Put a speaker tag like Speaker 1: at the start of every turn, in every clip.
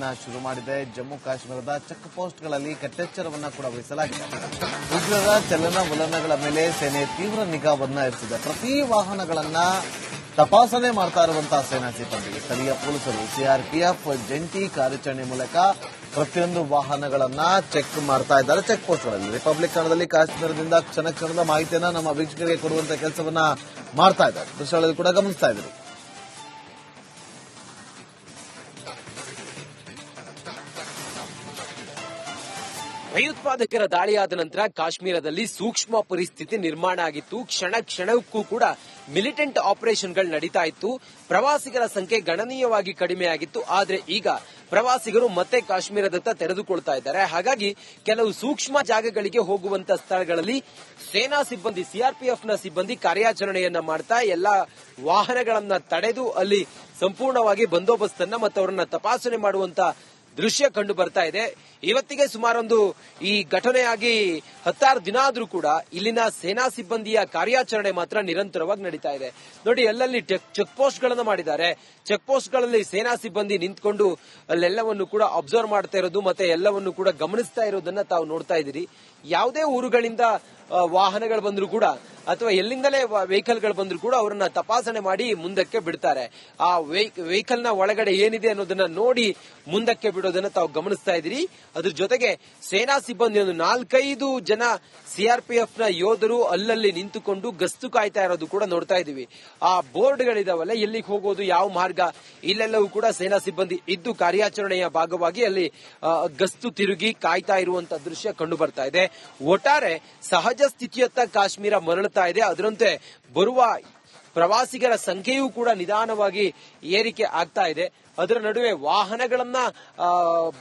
Speaker 1: ಅನ್ನ ಶುರು ಮಾಡಿದೆ. ಜಮ್ಮು ಕಾಶ್ಮೀರದ ಚೆಕ್ ಪೋಸ್ಟ್ಗಳಲ್ಲಿ ಕಟ್ಟೆಚ್ಚರವನ್ನ ಕೂಡ ವಹಿಸಲಾಗಿದೆ. ಉಗ್ರರ ಚಲನವಲನಗಳ ಮೇಲೆ ಸೇನೆ ತೀವ್ರ ನಿಗಾವನ್ನ ಇರಿಸಿದೆ. ಪ್ರತಿ ವಾಹನಗಳನ್ನ ತಪಾಸಣೆ ಮಾಡ್ತಾ ಇರುವಂತಹ ಸೇನಾ ಸಿಬ್ಬಂದಿ ಸ್ಥಳೀಯ ಪೊಲೀಸರು ಸಿಆರ್ಪಿಎಫ್ ಜಂಟಿ ಕಾರ್ಯಾಚರಣೆ ಮೂಲಕ ಪ್ರತಿಯೊಂದು ವಾಹನಗಳನ್ನ ಚೆಕ್ ಮಾಡ್ತಾ ಇದ್ದಾರೆ. ಚೆಕ್ ಪೋಸ್ಟ್ಗಳಲ್ಲಿ ರಿಪಬ್ಲಿಕ್ ಕನ್ನಡದಲ್ಲಿ ಕಾಶ್ಮೀರದಿಂದ ಕ್ಷಣ ಕ್ಷಣದ ಮಾಹಿತಿಯನ್ನ ನಮ್ಮ ವೀಕ್ಷಕರಿಗೆ ಕೊಡುವಂತಹ ಕೆಲಸವನ್ನ ಮಾಡ್ತಾ ಇದ್ದಾರೆ. ದೃಶ್ಯಗಳಲ್ಲಿ ಕೂಡ ಗಮನಿಸ್ತಾ ಇದ್ದಾರೆ.
Speaker 2: ಭಯೋತ್ಪಾದಕರ ದಾಳಿಯಾದ ನಂತರ ಕಾಶ್ಮೀರದಲ್ಲಿ ಸೂಕ್ಷ್ಮ ಪರಿಸ್ಥಿತಿ ನಿರ್ಮಾಣ ಆಗಿತ್ತು. ಕ್ಷಣ ಕ್ಷಣಕ್ಕೂ ಕೂಡ ಮಿಲಿಟೆಂಟ್ ಆಪರೇಷನ್ಗಳು ನಡೀತಾ ಇತ್ತು. ಪ್ರವಾಸಿಗರ ಸಂಖ್ಯೆ ಗಣನೀಯವಾಗಿ ಕಡಿಮೆಯಾಗಿತ್ತು ಆದರೆ ಈಗ ಪ್ರವಾಸಿಗರು ಮತ್ತೆ ಕಾಶ್ಮೀರದತ್ತ ತೆರೆದುಕೊಳ್ತಾ ಇದ್ದಾರೆ. ಹಾಗಾಗಿ ಕೆಲವು ಸೂಕ್ಷ್ಮ ಜಾಗಗಳಿಗೆ ಹೋಗುವಂತ ಸ್ಥಳಗಳಲ್ಲಿ ಸೇನಾ ಸಿಬ್ಬಂದಿ ಸಿಆರ್ಪಿಎಫ್ನ ಸಿಬ್ಬಂದಿ ಕಾರ್ಯಾಚರಣೆಯನ್ನ ಮಾಡ್ತಾ ಎಲ್ಲಾ ವಾಹನಗಳನ್ನ ತಡೆದು ಅಲ್ಲಿ ಸಂಪೂರ್ಣವಾಗಿ ಬಂದೋಬಸ್ತನ್ನ ಮತ್ತು ಅವರನ್ನ ತಪಾಸಣೆ ಮಾಡುವಂತ ದೃಶ್ಯ ಕಂಡು ಬರ್ತಾ ಇದೆ. ಇವತ್ತಿಗೆ ಸುಮಾರೊಂದು ಈ ಘಟನೆಯಾಗಿ ಹತ್ತಾರು ದಿನ ಆದ್ರೂ ಕೂಡ ಇಲ್ಲಿನ ಸೇನಾ ಸಿಬ್ಬಂದಿಯ ಕಾರ್ಯಾಚರಣೆ ಮಾತ್ರ ನಿರಂತರವಾಗಿ ನಡೀತಾ ಇದೆ. ನೋಡಿ ಎಲ್ಲೆಲ್ಲಿ ಚೆಕ್ ಪೋಸ್ಟ್ ಗಳನ್ನ ಮಾಡಿದ್ದಾರೆ. ಚೆಕ್ ಪೋಸ್ಟ್ಗಳಲ್ಲಿ ಸೇನಾ ಸಿಬ್ಬಂದಿ ನಿಂತ್ಕೊಂಡು ಅಲ್ಲೆಲ್ಲವನ್ನು ಕೂಡ ಅಬ್ಸರ್ವ್ ಮಾಡ್ತಾ ಇರೋದು ಮತ್ತೆ ಎಲ್ಲವನ್ನು ಕೂಡ ಗಮನಿಸ್ತಾ ಇರೋದನ್ನ ತಾವು ನೋಡ್ತಾ ಇದ್ದೀರಿ. ಯಾವುದೇ ಊರುಗಳಿಂದ ವಾಹನಗಳು ಬಂದರೂ ಕೂಡ ಅಥವಾ ಎಲ್ಲಿಂದಲೇ ವೆಹಿಕಲ್ಗಳು ಬಂದ್ರು ಕೂಡ ಅವರನ್ನ ತಪಾಸಣೆ ಮಾಡಿ ಮುಂದಕ್ಕೆ ಬಿಡ್ತಾರೆ. ಆ ವೆಹಿಕಲ್ನ ಒಳಗಡೆ ಏನಿದೆ ಅನ್ನೋದನ್ನ ನೋಡಿ ಮುಂದಕ್ಕೆ ಬಿಡೋದನ್ನ ತಾವು ಗಮನಿಸ್ತಾ ಇದ್ದೀರಿ. ಅದ್ರ ಜೊತೆಗೆ ಸೇನಾ ಸಿಬ್ಬಂದಿ ಒಂದು ನಾಲ್ಕೈದು ಜನ ಸಿಆರ್ಪಿಎಫ್ನ ಯೋಧರು ಅಲ್ಲಲ್ಲಿ ನಿಂತುಕೊಂಡು ಗಸ್ತು ಕಾಯ್ತಾ ಇರೋದು ಕೂಡ ನೋಡ್ತಾ ಇದೀವಿ ಆ ಬೋರ್ಡ್ ಗಳಿದಾವಲ್ಲ ಎಲ್ಲಿಗೆ ಹೋಗೋದು, ಯಾವ ಮಾರ್ಗ, ಇಲ್ಲೆಲ್ಲವೂ ಕೂಡ ಸೇನಾ ಸಿಬ್ಬಂದಿ ಇದ್ದು ಕಾರ್ಯಾಚರಣೆಯ ಭಾಗವಾಗಿ ಅಲ್ಲಿ ಗಸ್ತು ತಿರುಗಿ ಕಾಯ್ತಾ ಇರುವಂತಹ ದೃಶ್ಯ ಕಂಡು ಬರ್ತಾ ಇದೆ. ಒಟ್ಟಾರೆ ಸಹಜ ಸ್ಥಿತಿಯತ್ತ ಕಾಶ್ಮೀರ ಮರಳುತ್ತಾ ಇದೆ. ಅದರಂತೆ ಬರುವ ಪ್ರವಾಸಿಗರ ಸಂಖ್ಯೆಯೂ ಕೂಡ ನಿಧಾನವಾಗಿ ಏರಿಕೆ ಆಗ್ತಾ ಇದೆ. ಅದರ ನಡುವೆ ವಾಹನಗಳನ್ನ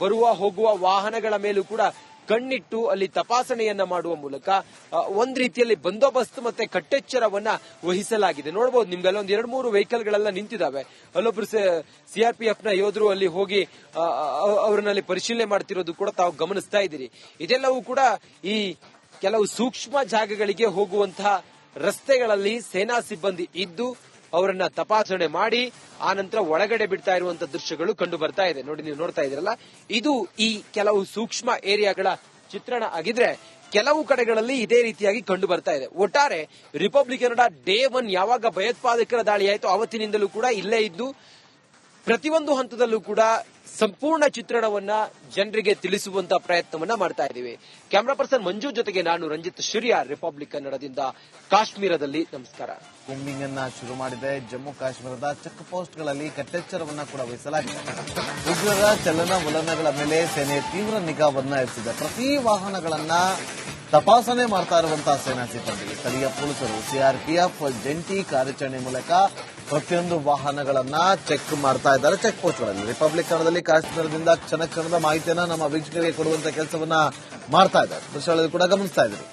Speaker 2: ಬರುವ, ಹೋಗುವ ವಾಹನಗಳ ಮೇಲೂ ಕೂಡ ಕಣ್ಣಿಟ್ಟು ಅಲ್ಲಿ ತಪಾಸಣೆಯನ್ನ ಮಾಡುವ ಮೂಲಕ ಒಂದ್ ರೀತಿಯಲ್ಲಿ ಬಂದೋಬಸ್ತ್ ಮತ್ತೆ ಕಟ್ಟೆಚ್ಚರವನ್ನ ವಹಿಸಲಾಗಿದೆ. ನೋಡಬಹುದು ನಿಮ್ಗೆಲ್ಲ ಅಲ್ಲೊಂದು ಎರಡ್ ಮೂರು ವೆಹಿಕಲ್ ಗಳೆಲ್ಲ ನಿಂತಿದ್ದಾವೆ ಅಲ್ಲೊಬ್ರು ಸಿಆರ್ಪಿಎಫ್ನ ಯೋಧರು ಅಲ್ಲಿ ಹೋಗಿ, ಆ- ಪರಿಶೀಲನೆ ಮಾಡ್ತಿರೋದು ಕೂಡ ತಾವು ಗಮನಿಸ್ತಾ ಇದ್ದೀರಿ. ಇದೆಲ್ಲವೂ ಕೂಡ ಈ ಕೆಲವು ಸೂಕ್ಷ್ಮ ಜಾಗಗಳಿಗೆ ಹೋಗುವಂತಹ ರಸ್ತೆಗಳಲ್ಲಿ ಸೇನಾ ಸಿಬ್ಬಂದಿ ಇದ್ದು, ಅವರನ್ನ ತಪಾಸಣೆ ಮಾಡಿ ಆ ನಂತರ ಒಳಗಡೆ ಬಿಡ್ತಾ ಇರುವಂತಹ ದೃಶ್ಯಗಳು ಕಂಡು ಬರ್ತಾ ಇದೆ. ನೋಡಿ, ನೀವು ನೋಡ್ತಾ ಇದ್ದೀರಲ್ಲ? ಇದು ಈ ಕೆಲವು ಸೂಕ್ಷ್ಮ ಏರಿಯಾಗಳ ಚಿತ್ರಣ ಆಗಿದ್ರೆ ಕೆಲವು ಕಡೆಗಳಲ್ಲಿ ಇದೇ ರೀತಿಯಾಗಿ ಕಂಡು ಬರ್ತಾ ಇದೆ. ಒಟ್ಟಾರೆ ರಿಪಬ್ಲಿಕ್ ಕೆನಡಾ ಡೇ ಒನ್ ಯಾವಾಗ ಭಯೋತ್ಪಾದಕರ ದಾಳಿ ಆಯಿತು ಅವತ್ತಿನಿಂದಲೂ ಕೂಡ ಇಲ್ಲೇ ಇದ್ದು ಪ್ರತಿಯೊಂದು ಹಂತದಲ್ಲೂ ಕೂಡ ಸಂಪೂರ್ಣ ಚಿತ್ರಣವನ್ನ ಜನರಿಗೆ ತಿಳಿಸುವಂತ ಪ್ರಯತ್ನವನ್ನ ಮಾಡ್ತಾ ಇದ್ದೀವಿ. ಕ್ಯಾಮರಾ ಪರ್ಸನ್ ಮಂಜು ಜೊತೆಗೆ ನಾನು ರಂಜಿತ್ ಶಿರಿಯ ರಿಪಬ್ಲಿಕ್ ಕನ್ನಡದಿಂದ ಕಾಶ್ಮೀರದಲ್ಲಿ. ನಮಸ್ಕಾರ.
Speaker 1: ಕೂಂಬಿಂಗ್ ಅನ್ನ ಶುರು ಮಾಡಿದೆ. ಜಮ್ಮು ಕಾಶ್ಮೀರದ ಚೆಕ್ ಪೋಸ್ಟ್ಗಳಲ್ಲಿ ಕಟ್ಟೆಚ್ಚರವನ್ನ ಕೂಡ ವಹಿಸಲಾಗಿದೆ. ಉಗ್ರರ ಚಲನವಲನಗಳ ಮೇಲೆ ಸೇನೆ ತೀವ್ರ ನಿಗಾವನ್ನ ಇರಿಸಿದೆ ಪ್ರತಿ ವಾಹನಗಳನ್ನ ತಪಾಸಣೆ ಮಾಡ್ತಾ ಇರುವಂತಹ ಸೇನಾ ಸಿಬ್ಬಂದಿ ಸ್ಥಳೀಯ ಪೊಲೀಸರು ಸಿಆರ್ಪಿಎಫ್ ಜಂಟಿ ಕಾರ್ಯಾಚರಣೆ ಮೂಲಕ ಪ್ರತಿಯೊಂದು ವಾಹನಗಳನ್ನ ಚೆಕ್ ಮಾಡ್ತಾ ಇದ್ದಾರೆ. ಚೆಕ್ ಪೋಸ್ಟ್ಗಳಲ್ಲಿ ರಿಪಬ್ಲಿಕ್ ಕನ್ನಡದಲ್ಲಿ ಕಾಶ್ಮೀರದಿಂದ ಕ್ಷಣ ಕ್ಷಣದ ಮಾಹಿತಿಯನ್ನ ನಮ್ಮ ವೀಕ್ಷಕರಿಗೆ ಕೊಡುವಂತ ಕೆಲಸವನ್ನ ಮಾಡ್ತಾ ಇದ್ದಾರೆ. ದೃಶ್ಯಗಳಲ್ಲಿ ಕೂಡ ಗಮನಿಸ್ತಾ ಇದ್ದೀರಿ.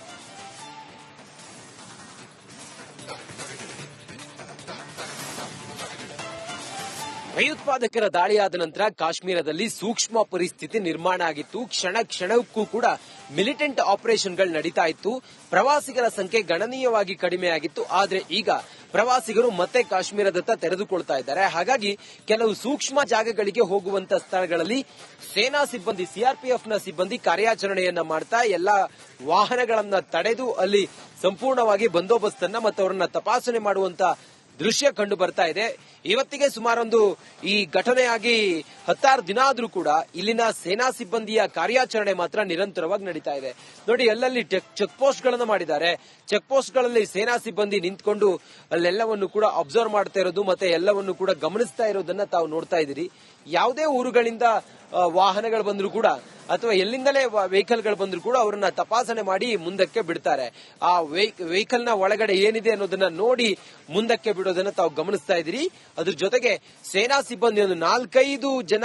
Speaker 2: ಭಯೋತ್ಪಾದಕರ ದಾಳಿಯಾದ ನಂತರ ಕಾಶ್ಮೀರದಲ್ಲಿ ಸೂಕ್ಷ್ಮ ಪರಿಸ್ಥಿತಿ ನಿರ್ಮಾಣ ಆಗಿತ್ತು. ಕ್ಷಣ ಕ್ಷಣಕ್ಕೂ ಕೂಡ ಮಿಲಿಟೆಂಟ್ ಆಪರೇಷನ್ಗಳು ನಡೀತಾ ಇತ್ತು. ಪ್ರವಾಸಿಗರ ಸಂಖ್ಯೆ ಗಣನೀಯವಾಗಿ ಕಡಿಮೆಯಾಗಿತ್ತು ಆದರೆ ಈಗ ಪ್ರವಾಸಿಗರು ಮತ್ತೆ ಕಾಶ್ಮೀರದತ್ತ ತೆರೆದುಕೊಳ್ತಾ ಇದ್ದಾರೆ. ಹಾಗಾಗಿ ಕೆಲವು ಸೂಕ್ಷ್ಮ ಜಾಗಗಳಿಗೆ ಹೋಗುವಂತ ಸ್ಥಳಗಳಲ್ಲಿ ಸೇನಾ ಸಿಬ್ಬಂದಿ ಸಿಆರ್ಪಿಎಫ್ನ ಸಿಬ್ಬಂದಿ ಕಾರ್ಯಾಚರಣೆಯನ್ನ ಮಾಡ್ತಾ ಎಲ್ಲಾ ವಾಹನಗಳನ್ನ ತಡೆದು ಅಲ್ಲಿ ಸಂಪೂರ್ಣವಾಗಿ ಬಂದೋಬಸ್ತನ್ನ ಮತ್ತು ಅವರನ್ನ ತಪಾಸಣೆ ಮಾಡುವಂತ ದೃಶ್ಯ ಕಂಡು ಬರ್ತಾ ಇದೆ. ಇವತ್ತಿಗೆ ಸುಮಾರೊಂದು ಈ ಘಟನೆಯಾಗಿ ಹತ್ತಾರು ದಿನ ಆದ್ರೂ ಕೂಡ ಇಲ್ಲಿನ ಸೇನಾ ಸಿಬ್ಬಂದಿಯ ಕಾರ್ಯಾಚರಣೆ ಮಾತ್ರ ನಿರಂತರವಾಗಿ ನಡೀತಾ ಇದೆ. ನೋಡಿ ಎಲ್ಲೆಲ್ಲಿ ಚೆಕ್ ಪೋಸ್ಟ್ಗಳನ್ನು ಮಾಡಿದ್ದಾರೆ. ಚೆಕ್ ಪೋಸ್ಟ್ಗಳಲ್ಲಿ ಸೇನಾ ಸಿಬ್ಬಂದಿ ನಿಂತ್ಕೊಂಡು ಅಲ್ಲೆಲ್ಲವನ್ನು ಕೂಡ ಅಬ್ಸರ್ವ್ ಮಾಡ್ತಾ ಇರೋದು ಮತ್ತೆ ಎಲ್ಲವನ್ನು ಕೂಡ ಗಮನಿಸ್ತಾ ಇರೋದನ್ನ ತಾವು ನೋಡ್ತಾ ಇದ್ದೀರಿ. ಯಾವುದೇ ಊರುಗಳಿಂದ ವಾಹನಗಳು ಬಂದರೂ ಕೂಡ ಅಥವಾ ಎಲ್ಲಿಂದಲೇ ವೆಹಿಕಲ್ಗಳು ಬಂದ್ರು ಕೂಡ ಅವರನ್ನ ತಪಾಸಣೆ ಮಾಡಿ ಮುಂದಕ್ಕೆ ಬಿಡ್ತಾರೆ. ಆ ವೆಹಿಕಲ್ನ ಒಳಗಡೆ ಏನಿದೆ ಅನ್ನೋದನ್ನ ನೋಡಿ ಮುಂದಕ್ಕೆ ಬಿಡೋದನ್ನ ತಾವು ಗಮನಿಸ್ತಾ ಇದ್ದೀರಿ. ಅದ್ರ ಜೊತೆಗೆ ಸೇನಾ ಸಿಬ್ಬಂದಿ ಒಂದು ನಾಲ್ಕೈದು ಜನ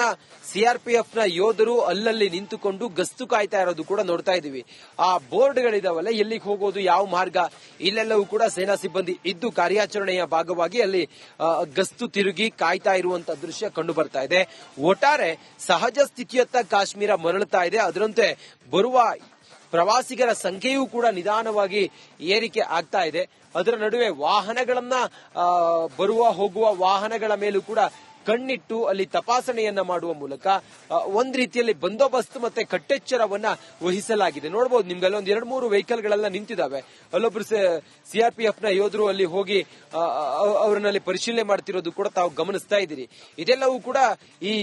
Speaker 2: ಸಿಆರ್ಪಿಎಫ್ನ ಯೋಧರು ಅಲ್ಲಲ್ಲಿ ನಿಂತುಕೊಂಡು ಗಸ್ತು ಕಾಯ್ತಾ ಇರೋದು ಕೂಡ ನೋಡ್ತಾ ಇದೀವಿ ಆ ಬೋರ್ಡ್ ಗಳಿದಾವಲ್ಲ ಎಲ್ಲಿಗೆ ಹೋಗೋದು, ಯಾವ ಮಾರ್ಗ, ಇಲ್ಲೆಲ್ಲವೂ ಕೂಡ ಸೇನಾ ಸಿಬ್ಬಂದಿ ಇದ್ದು ಕಾರ್ಯಾಚರಣೆಯ ಭಾಗವಾಗಿ ಅಲ್ಲಿ ಗಸ್ತು ತಿರುಗಿ ಕಾಯ್ತಾ ಇರುವಂತಹ ದೃಶ್ಯ ಕಂಡು ಬರ್ತಾ ಇದೆ. ಒಟ್ಟಾರೆ ಸಹಜ ಸ್ಥಿತಿಯತ್ತ ಕಾಶ್ಮೀರ ಮರಳುತ್ತಾ ಇದೆ. ಅದರಂತೆ ಬರುವ ಪ್ರವಾಸಿಗರ ಸಂಖ್ಯೆಯೂ ಕೂಡ ನಿಧಾನವಾಗಿ ಏರಿಕೆ ಆಗ್ತಾ ಇದೆ. ಅದರ ನಡುವೆ ವಾಹನಗಳನ್ನ ಬರುವ, ಹೋಗುವ ವಾಹನಗಳ ಮೇಲೂ ಕೂಡ ಕಣ್ಣಿಟ್ಟು ಅಲ್ಲಿ ತಪಾಸಣೆಯನ್ನ ಮಾಡುವ ಮೂಲಕ ಒಂದ್ ರೀತಿಯಲ್ಲಿ ಬಂದೋಬಸ್ತ್ ಮತ್ತೆ ಕಟ್ಟೆಚ್ಚರವನ್ನ ವಹಿಸಲಾಗಿದೆ. ನೋಡಬಹುದು ನಿಮ್ಗೆ ಒಂದ್ ಎರಡ್ ಮೂರು ವೆಹಿಕಲ್ ಗಳೆಲ್ಲ ನಿಂತಿದ್ದಾವೆ ಅಲ್ಲೊಬ್ರು ಸಿಆರ್ಪಿಎಫ್ನ ಯೋಧರು ಅಲ್ಲಿ ಹೋಗಿ ಅವರನ್ನಲ್ಲಿ ಪರಿಶೀಲನೆ ಮಾಡ್ತಿರೋದು ಕೂಡ ತಾವು ಗಮನಿಸ್ತಾ ಇದ್ದೀರಿ. ಇದೆಲ್ಲವೂ ಕೂಡ ಈ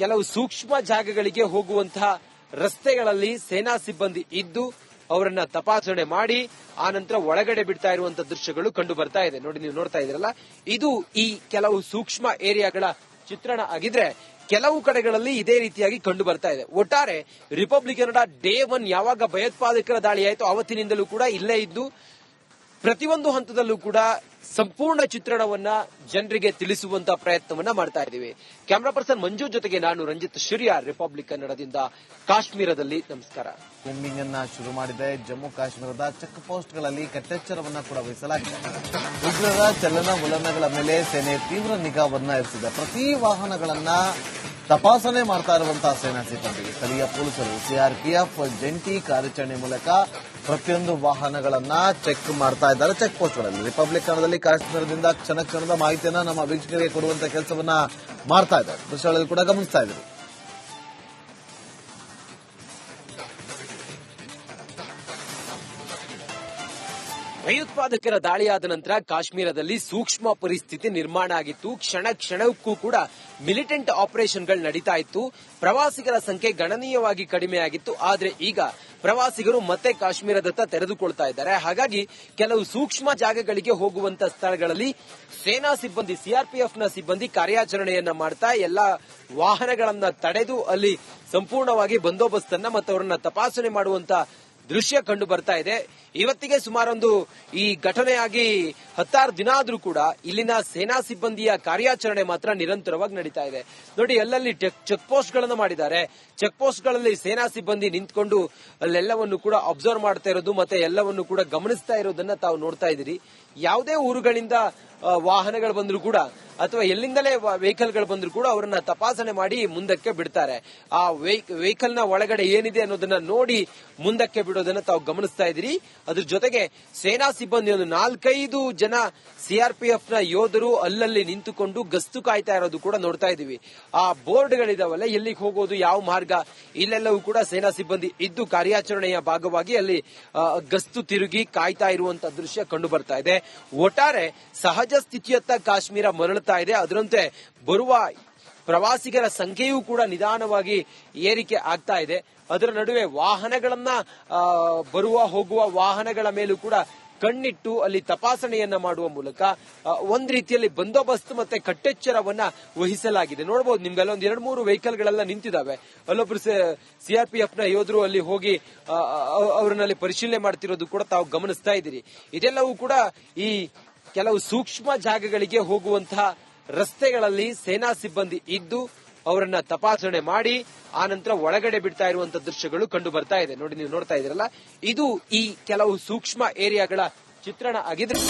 Speaker 2: ಕೆಲವು ಸೂಕ್ಷ್ಮ ಜಾಗಗಳಿಗೆ ಹೋಗುವಂತಹ ರಸ್ತೆಗಳಲ್ಲಿ ಸೇನಾ ಸಿಬ್ಬಂದಿ ಇದ್ದು ಅವರನ್ನ ತಪಾಸಣೆ ಮಾಡಿ, ಆ ನಂತರ ಒಳಗಡೆ ಬಿಡ್ತಾ ಇರುವಂತಹ ದೃಶ್ಯಗಳು ಕಂಡು ಬರ್ತಾ ಇದೆ. ನೋಡಿ, ನೀವು ನೋಡ್ತಾ ಇದ್ರಲ್ಲ ಇದು ಈ ಕೆಲವು ಸೂಕ್ಷ್ಮ ಏರಿಯಾಗಳ ಚಿತ್ರಣ ಆಗಿದ್ರೆ ಕೆಲವು ಕಡೆಗಳಲ್ಲಿ ಇದೇ ರೀತಿಯಾಗಿ ಕಂಡು ಬರ್ತಾ ಇದೆ. ಒಟ್ಟಾರೆ ರಿಪಬ್ಲಿಕ್ ಕೆನಡಾ ಡೇ ಒನ್ ಯಾವಾಗ ಭಯೋತ್ಪಾದಕರ ದಾಳಿ ಆಯಿತು ಅವತ್ತಿನಿಂದಲೂ ಕೂಡ ಇಲ್ಲೇ ಇದ್ದು ಪ್ರತಿಯೊಂದು ಹಂತದಲ್ಲೂ ಕೂಡ ಸಂಪೂರ್ಣ ಚಿತ್ರಣವನ್ನ ಜನರಿಗೆ ತಿಳಿಸುವಂತ ಪ್ರಯತ್ನವನ್ನ ಮಾಡ್ತಾ ಇದ್ದೀವಿ. ಕ್ಯಾಮರಾ ಪರ್ಸನ್ ಮಂಜು ಜೊತೆಗೆ ನಾನು ರಂಜಿತ್ ಶಿರಿಯಾ ರಿಪಬ್ಲಿಕ್ ಕನ್ನಡದಿಂದ ಕಾಶ್ಮೀರದಲ್ಲಿ. ನಮಸ್ಕಾರ.
Speaker 1: ಕೂಂಬಿಂಗ್ ಅನ್ನ ಶುರು ಮಾಡಿದೆ. ಜಮ್ಮು ಕಾಶ್ಮೀರದ ಚೆಕ್ ಪೋಸ್ಟ್ಗಳಲ್ಲಿ ಕಟ್ಟೆಚ್ಚರವನ್ನ ಕೂಡ ವಹಿಸಲಾಗಿದೆ. ಉಗ್ರರ ಚಲನವಲನಗಳ ಮೇಲೆ ಸೇನೆ ತೀವ್ರ ನಿಗಾವನ್ನ ಇರಿಸಿದೆ ಪ್ರತಿ ವಾಹನಗಳನ್ನ ತಪಾಸಣೆ ಮಾಡ್ತಾ ಇರುವಂತಹ ಸೇನಾ ಸಿಬ್ಬಂದಿಗೆ ಸ್ಥಳೀಯ ಪೊಲೀಸರು ಸಿಆರ್ಪಿಎಫ್ ಜಂಟಿ ಕಾರ್ಯಾಚರಣೆ ಮೂಲಕ ಪ್ರತಿಯೊಂದು ವಾಹನಗಳನ್ನ ಚೆಕ್ ಮಾಡ್ತಾ ಇದ್ದಾರೆ. ಚೆಕ್ ಪೋಸ್ಟ್ಗಳಲ್ಲಿ ರಿಪಬ್ಲಿಕ್ ಕನ್ನಡದಲ್ಲಿ ಕಾಶ್ಮೀರದಿಂದ ಕ್ಷಣ ಕ್ಷಣದ ಮಾಹಿತಿಯನ್ನ ನಮ್ಮ ವೀಕ್ಷಕರಿಗೆ ಕೊಡುವಂತಹ ಕೆಲಸವನ್ನ ಮಾಡ್ತಾ ಇದ್ದಾರೆ. ದೃಶ್ಯಗಳಲ್ಲಿ ಕೂಡ ಗಮನಿಸ್ತಾ ಇದ್ದಾರೆ.
Speaker 2: ಭಯೋತ್ಪಾದಕರ ದಾಳಿಯಾದ ನಂತರ ಕಾಶ್ಮೀರದಲ್ಲಿ ಸೂಕ್ಷ್ಮ ಪರಿಸ್ಥಿತಿ ನಿರ್ಮಾಣ ಆಗಿತ್ತು. ಕ್ಷಣ ಕ್ಷಣಕ್ಕೂ ಕೂಡ ಮಿಲಿಟೆಂಟ್ ಆಪರೇಷನ್ಗಳು ನಡೀತಾ ಇತ್ತು. ಪ್ರವಾಸಿಗರ ಸಂಖ್ಯೆ ಗಣನೀಯವಾಗಿ ಕಡಿಮೆಯಾಗಿತ್ತು ಆದರೆ ಈಗ ಪ್ರವಾಸಿಗರು ಮತ್ತೆ ಕಾಶ್ಮೀರದತ್ತ ತೆರೆದುಕೊಳ್ತಾ ಇದ್ದಾರೆ. ಹಾಗಾಗಿ ಕೆಲವು ಸೂಕ್ಷ್ಮ ಜಾಗಗಳಿಗೆ ಹೋಗುವಂತ ಸ್ಥಳಗಳಲ್ಲಿ ಸೇನಾ ಸಿಬ್ಬಂದಿ ಸಿಆರ್ಪಿಎಫ್ನ ಸಿಬ್ಬಂದಿ ಕಾರ್ಯಾಚರಣೆಯನ್ನ ಮಾಡ್ತಾ ಎಲ್ಲಾ ವಾಹನಗಳನ್ನ ತಡೆದು ಅಲ್ಲಿ ಸಂಪೂರ್ಣವಾಗಿ ಬಂದೋಬಸ್ತನ್ನ ಮತ್ತು ಅವರನ್ನ ತಪಾಸಣೆ ಮಾಡುವಂತ ದೃಶ್ಯ ಕಂಡು ಬರ್ತಾ ಇದೆ. ಇವತ್ತಿಗೆ ಸುಮಾರೊಂದು ಈ ಘಟನೆಯಾಗಿ ಹತ್ತಾರು ದಿನ ಆದ್ರೂ ಕೂಡ ಇಲ್ಲಿನ ಸೇನಾ ಸಿಬ್ಬಂದಿಯ ಕಾರ್ಯಾಚರಣೆ ಮಾತ್ರ ನಿರಂತರವಾಗಿ ನಡೀತಾ ಇದೆ. ನೋಡಿ ಎಲ್ಲಲ್ಲಿ ಚೆಕ್ ಪೋಸ್ಟ್ಗಳನ್ನು ಮಾಡಿದ್ದಾರೆ. ಚೆಕ್ ಪೋಸ್ಟ್ಗಳಲ್ಲಿ ಸೇನಾ ಸಿಬ್ಬಂದಿ ನಿಂತ್ಕೊಂಡು ಅಲ್ಲೆಲ್ಲವನ್ನು ಕೂಡ ಅಬ್ಸರ್ವ್ ಮಾಡ್ತಾ ಇರೋದು ಮತ್ತೆ ಎಲ್ಲವನ್ನು ಕೂಡ ಗಮನಿಸ್ತಾ ಇರೋದನ್ನ ತಾವು ನೋಡ್ತಾ ಇದ್ದೀರಿ. ಯಾವುದೇ ಊರುಗಳಿಂದ ವಾಹನಗಳು ಬಂದರೂ ಕೂಡ ಅಥವಾ ಎಲ್ಲಿಂದಲೇ ವೆಹಿಕಲ್ಗಳು ಬಂದ್ರು ಕೂಡ ಅವರನ್ನ ತಪಾಸಣೆ ಮಾಡಿ ಮುಂದಕ್ಕೆ ಬಿಡ್ತಾರೆ. ಆ ವೆಹಿಕಲ್ನ ಒಳಗಡೆ ಏನಿದೆ ಅನ್ನೋದನ್ನ ನೋಡಿ ಮುಂದಕ್ಕೆ ಬಿಡೋದನ್ನ ತಾವು ಗಮನಿಸ್ತಾ ಇದ್ದೀರಿ. ಅದ್ರ ಜೊತೆಗೆ ಸೇನಾ ಸಿಬ್ಬಂದಿ ಒಂದು ನಾಲ್ಕೈದು ಜನ ಸಿಆರ್ಪಿಎಫ್ನ ಯೋಧರು ಅಲ್ಲಲ್ಲಿ ನಿಂತುಕೊಂಡು ಗಸ್ತು ಕಾಯ್ತಾ ಇರೋದು ಕೂಡ ನೋಡ್ತಾ ಇದೀವಿ ಆ ಬೋರ್ಡ್ ಗಳಿದಾವಲ್ಲ ಎಲ್ಲಿಗೆ ಹೋಗೋದು, ಯಾವ ಮಾರ್ಗ, ಇಲ್ಲೆಲ್ಲವೂ ಕೂಡ ಸೇನಾ ಸಿಬ್ಬಂದಿ ಇದ್ದು ಕಾರ್ಯಾಚರಣೆಯ ಭಾಗವಾಗಿ ಅಲ್ಲಿ ಗಸ್ತು ತಿರುಗಿ ಕಾಯ್ತಾ ಇರುವಂತಹ ದೃಶ್ಯ ಕಂಡು ಬರ್ತಾ ಇದೆ. ಒಟ್ಟಾರೆ ಸಹಜ ಸ್ಥಿತಿಯತ್ತ ಕಾಶ್ಮೀರ ಮರಳುತ್ತಾ ಇದೆ. ಅದರಂತೆ ಬರುವ ಪ್ರವಾಸಿಗರ ಸಂಖ್ಯೆಯೂ ಕೂಡ ನಿಧಾನವಾಗಿ ಏರಿಕೆ ಆಗ್ತಾ ಇದೆ. ಅದರ ನಡುವೆ ವಾಹನಗಳನ್ನ ಬರುವ, ಹೋಗುವ ವಾಹನಗಳ ಮೇಲೂ ಕೂಡ ಕಣ್ಣಿಟ್ಟು ಅಲ್ಲಿ ತಪಾಸಣೆಯನ್ನ ಮಾಡುವ ಮೂಲಕ ಒಂದ್ ರೀತಿಯಲ್ಲಿ ಬಂದೋಬಸ್ತ್ ಮತ್ತೆ ಕಟ್ಟೆಚ್ಚರವನ್ನ ವಹಿಸಲಾಗಿದೆ. ನೋಡಬಹುದು ನಿಮ್ಗೆ ಅಲ್ಲೊಂದ್ ಎರಡ್, ಮೂರು ವೆಹಿಕಲ್ ಗಳೆಲ್ಲ ನಿಂತಿದ್ದಾವೆ ಅಲ್ಲೊಬ್ರು ಸಿಆರ್ಪಿಎಫ್ನ ಯೋಧರು ಅಲ್ಲಿ ಹೋಗಿ ಅವರನ್ನಲ್ಲಿ ಪರಿಶೀಲನೆ ಮಾಡ್ತಿರೋದು ಕೂಡ ತಾವು ಗಮನಿಸ್ತಾ ಇದ್ದೀರಿ. ಇದೆಲ್ಲವೂ ಕೂಡ ಈ ಕೆಲವು ಸೂಕ್ಷ್ಮ ಜಾಗಗಳಿಗೆ ಹೋಗುವಂತಹ ರಸ್ತೆಗಳಲ್ಲಿ ಸೇನಾ ಸಿಬ್ಬಂದಿ ಇದ್ದು ಅವರನ್ನ ತಪಾಸಣೆ ಮಾಡಿ, ಆ ನಂತರ ಒಳಗಡೆ ಬಿಡ್ತಾ ಇರುವಂತಹ ದೃಶ್ಯಗಳು ಕಂಡು ಬರ್ತಾ ಇದೆ. ನೋಡಿ, ನೀವು ನೋಡ್ತಾ ಇದ್ದೀರಲ್ಲ? ಇದು ಈ ಕೆಲವು ಸೂಕ್ಷ್ಮ ಏರಿಯಾಗಳ ಚಿತ್ರಣ ಆಗಿದ್ರೆ